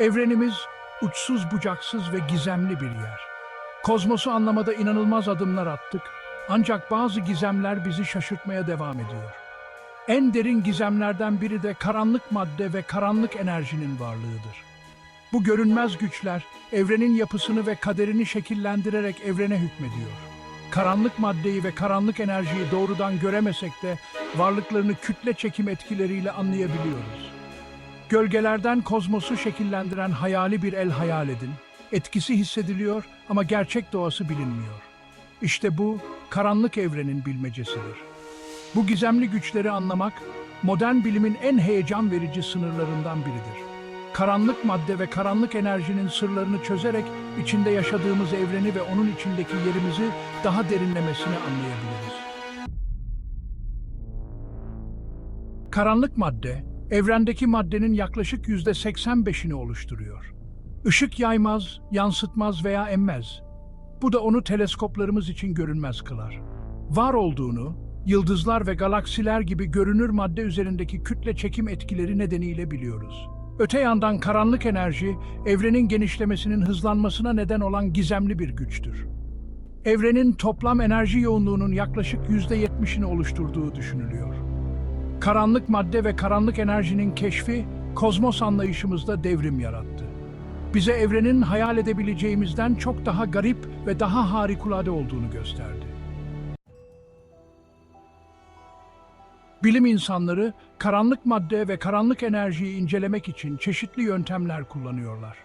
Evrenimiz uçsuz bucaksız ve gizemli bir yer. Kozmosu anlamada inanılmaz adımlar attık ancak bazı gizemler bizi şaşırtmaya devam ediyor. En derin gizemlerden biri de karanlık madde ve karanlık enerjinin varlığıdır. Bu görünmez güçler evrenin yapısını ve kaderini şekillendirerek evrene hükmediyor. Karanlık maddeyi ve karanlık enerjiyi doğrudan göremesek de varlıklarını kütle çekim etkileriyle anlayabiliyoruz. Gölgelerden kozmosu şekillendiren hayali bir el hayal edin. Etkisi hissediliyor ama gerçek doğası bilinmiyor. İşte bu karanlık evrenin bilmecesidir. Bu gizemli güçleri anlamak modern bilimin en heyecan verici sınırlarından biridir. Karanlık madde ve karanlık enerjinin sırlarını çözerek içinde yaşadığımız evreni ve onun içindeki yerimizi daha derinlemesine anlayabiliriz. Karanlık madde, evrendeki maddenin yaklaşık yüzde 85'ini oluşturuyor. Işık yaymaz, yansıtmaz veya emmez. Bu da onu teleskoplarımız için görünmez kılar. Var olduğunu, yıldızlar ve galaksiler gibi görünür madde üzerindeki kütle çekim etkileri nedeniyle biliyoruz. Öte yandan karanlık enerji, evrenin genişlemesinin hızlanmasına neden olan gizemli bir güçtür. Evrenin toplam enerji yoğunluğunun yaklaşık yüzde 70'ini oluşturduğu düşünülüyor. Karanlık madde ve karanlık enerjinin keşfi, kozmos anlayışımızda devrim yarattı. Bize evrenin hayal edebileceğimizden çok daha garip ve daha harikulade olduğunu gösterdi. Bilim insanları karanlık madde ve karanlık enerjiyi incelemek için çeşitli yöntemler kullanıyorlar.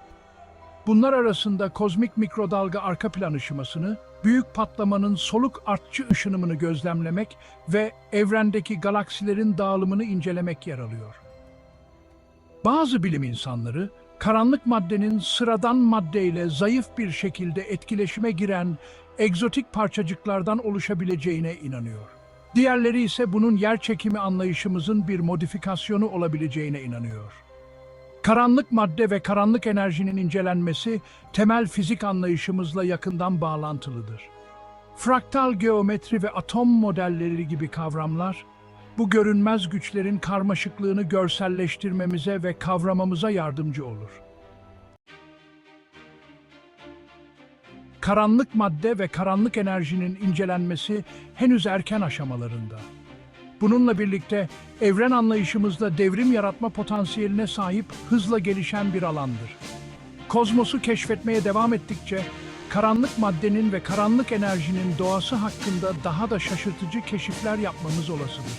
Bunlar arasında kozmik mikrodalga arka plan ışımasını, büyük patlamanın soluk artçı ışınımını gözlemlemek ve evrendeki galaksilerin dağılımını incelemek yer alıyor. Bazı bilim insanları karanlık maddenin sıradan maddeyle zayıf bir şekilde etkileşime giren egzotik parçacıklardan oluşabileceğine inanıyor. Diğerleri ise bunun yer çekimi anlayışımızın bir modifikasyonu olabileceğine inanıyor. Karanlık madde ve karanlık enerjinin incelenmesi temel fizik anlayışımızla yakından bağlantılıdır. Fraktal geometri ve atom modelleri gibi kavramlar, bu görünmez güçlerin karmaşıklığını görselleştirmemize ve kavramamıza yardımcı olur. Karanlık madde ve karanlık enerjinin incelenmesi henüz erken aşamalarında. Bununla birlikte evren anlayışımızda devrim yaratma potansiyeline sahip hızla gelişen bir alandır. Kozmosu keşfetmeye devam ettikçe karanlık maddenin ve karanlık enerjinin doğası hakkında daha da şaşırtıcı keşifler yapmamız olasıdır.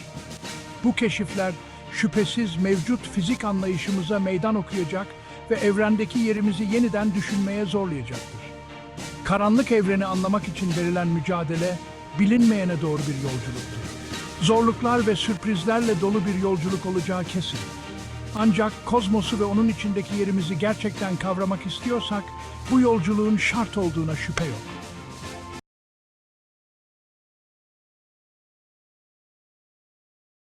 Bu keşifler şüphesiz mevcut fizik anlayışımıza meydan okuyacak ve evrendeki yerimizi yeniden düşünmeye zorlayacaktır. Karanlık evreni anlamak için verilen mücadele bilinmeyene doğru bir yolculuktur. Zorluklar ve sürprizlerle dolu bir yolculuk olacağı kesin. Ancak kozmosu ve onun içindeki yerimizi gerçekten kavramak istiyorsak bu yolculuğun şart olduğuna şüphe yok.